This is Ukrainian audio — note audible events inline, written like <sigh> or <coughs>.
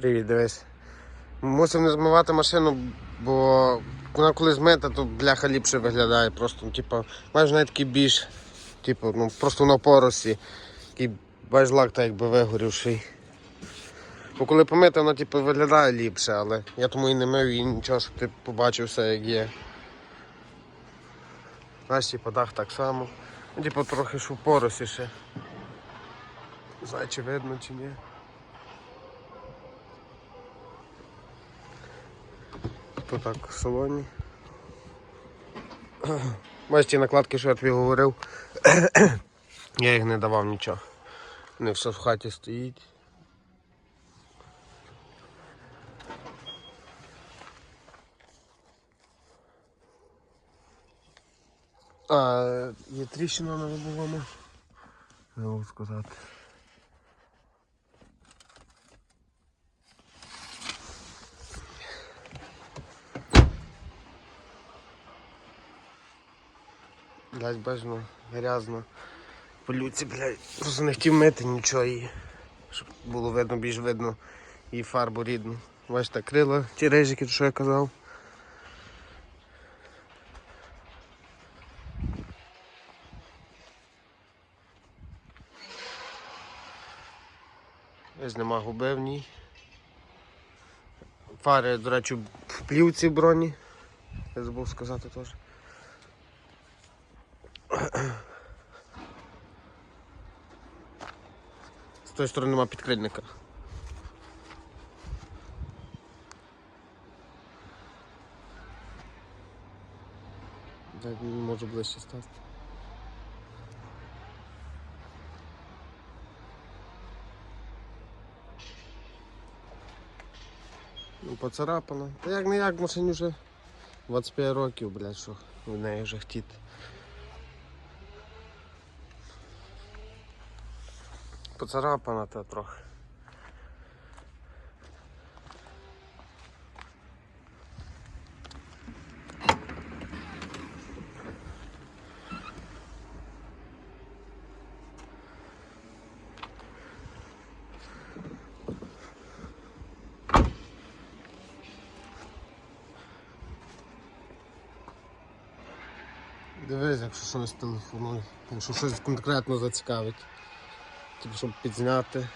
Привіт, дивись. Мусив не змивати машину, бо вона коли змита, то бляха ліпше виглядає. Просто, ну, типу, маєш навіть такий більш, типу, ну, просто на поросі. Такий бачиш лак так якби вигорівший. Бо коли помити, воно типу, виглядає ліпше, але я тому і не мив і нічого, щоб ти побачив все як є. Знаєш, типу, дах так само. Ну, типу, трохи ж у поросі ще. Не знаю, чи видно, чи ні. Тут так в салоні. Бачиш ті накладки, що я тобі говорив. <coughs> я їх не давав нічого. Вони все в хаті стоїть. А, є тріщина на лобовому. Не можу сказати. Блять, бажано, грязно. Полюці, блядь, просто не хотів мити нічого і щоб було видно, більш видно і фарбу рідну. Бачите, крила, ті режики, що я казав. Ось нема губи в ній. Фари, до речі, в плівці броні. Я забув сказати теж. З тої сторони нема підкрильника. Може ближче стати. Ну, поцарапано. Та як не як машині вже 25 років, блядь, що в неї вже хотіти. Поцарапана та трохи. Дивись, якщо щось телефонує, якщо щось конкретно зацікавить. Типу, щоб підзняти.